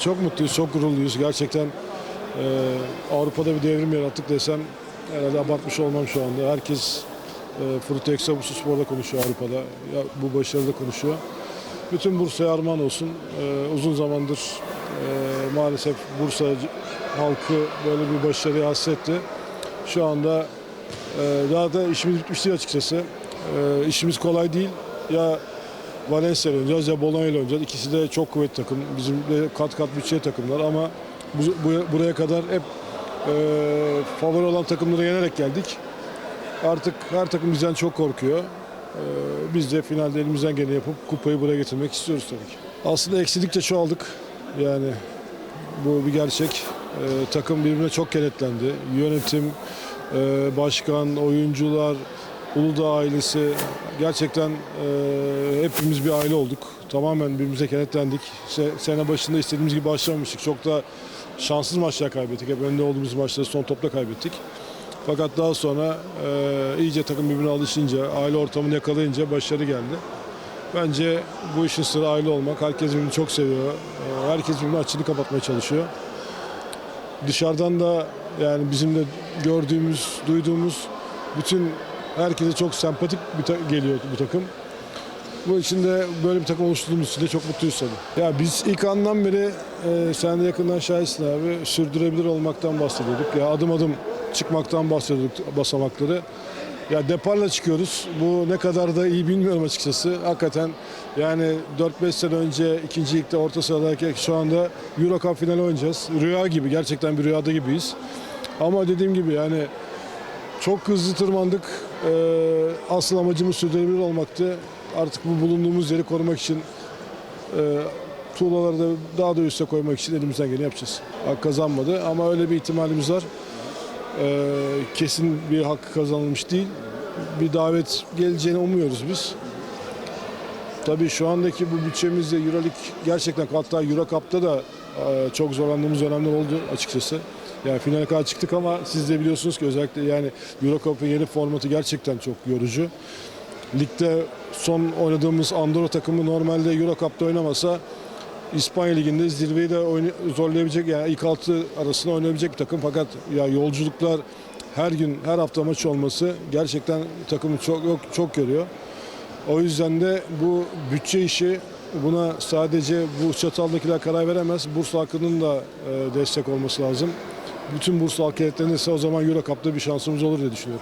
Çok mutluyuz, çok gururluyuz. Gerçekten e, Avrupa'da bir devrim yarattık desem herhalde abartmış olmam şu anda. Herkes e, Fruto Exabusu Spor'da konuşuyor Avrupa'da. Ya, bu başarıda konuşuyor. Bütün Bursa'ya armağan olsun. E, uzun zamandır e, maalesef Bursa halkı böyle bir başarıya hasretti. Şu anda e, daha da işimiz bitmiş değil açıkçası. E, işimiz kolay değil. Ya Valencia ile oynayacağız ya Bologna ile oynayacağız. İkisi de çok kuvvetli takım. Bizim de kat kat bütçeli takımlar ama bu, bu- buraya kadar hep e, favori olan takımları yenerek geldik. Artık her takım bizden çok korkuyor. E, biz de finalde elimizden geleni yapıp kupayı buraya getirmek istiyoruz tabii ki. Aslında eksidikçe çoğaldık. Yani bu bir gerçek. E, takım birbirine çok kenetlendi. Yönetim, e, başkan, oyuncular, Uludağ ailesi gerçekten e, hepimiz bir aile olduk. Tamamen birbirimize kenetlendik. Se- sene başında istediğimiz gibi başlamamıştık. Çok da şanssız maçlar kaybettik. Hep önde olduğumuz maçları son topla kaybettik. Fakat daha sonra e, iyice takım birbirine alışınca, aile ortamını yakalayınca başarı geldi. Bence bu işin sırrı aile olmak. Herkes birbirini çok seviyor. E, herkes birbirine açığını kapatmaya çalışıyor. Dışarıdan da yani bizim de gördüğümüz, duyduğumuz bütün herkese çok sempatik bir geliyor bu takım. Bu için de böyle bir takım oluşturduğumuz için de çok mutluyuz tabii. Ya biz ilk andan beri e, sen de yakından şahitsin abi sürdürebilir olmaktan bahsediyorduk. Ya adım adım çıkmaktan bahsediyorduk basamakları. Ya deparla çıkıyoruz. Bu ne kadar da iyi bilmiyorum açıkçası. Hakikaten yani 4-5 sene önce ikinci ligde orta sıradayken şu anda Euro Cup finali oynayacağız. Rüya gibi gerçekten bir rüyada gibiyiz. Ama dediğim gibi yani çok hızlı tırmandık. Ee, asıl amacımız sürdürülebilir olmaktı. Artık bu bulunduğumuz yeri korumak için e, tuğlaları da daha da üste koymak için elimizden geleni yapacağız. Hak kazanmadı ama öyle bir ihtimalimiz var. Ee, kesin bir hakkı kazanılmış değil. Bir davet geleceğini umuyoruz biz. Tabii şu andaki bu bütçemizle Euroleague gerçekten hatta Euro da e, çok zorlandığımız dönemler oldu açıkçası. Yani finale kadar çıktık ama siz de biliyorsunuz ki özellikle yani Euro yeni formatı gerçekten çok yorucu. Ligde son oynadığımız Andorra takımı normalde Euro oynamasa İspanya Ligi'nde zirveyi de zorlayabilecek yani ilk altı arasında oynayabilecek bir takım fakat ya yolculuklar her gün her hafta maç olması gerçekten takımı çok yok çok görüyor. O yüzden de bu bütçe işi buna sadece bu çataldakiler karar veremez. Bursa halkının da e, destek olması lazım. Bütün Bursa halk kenetlenirse o zaman Euro Cup'ta bir şansımız olur diye düşünüyorum.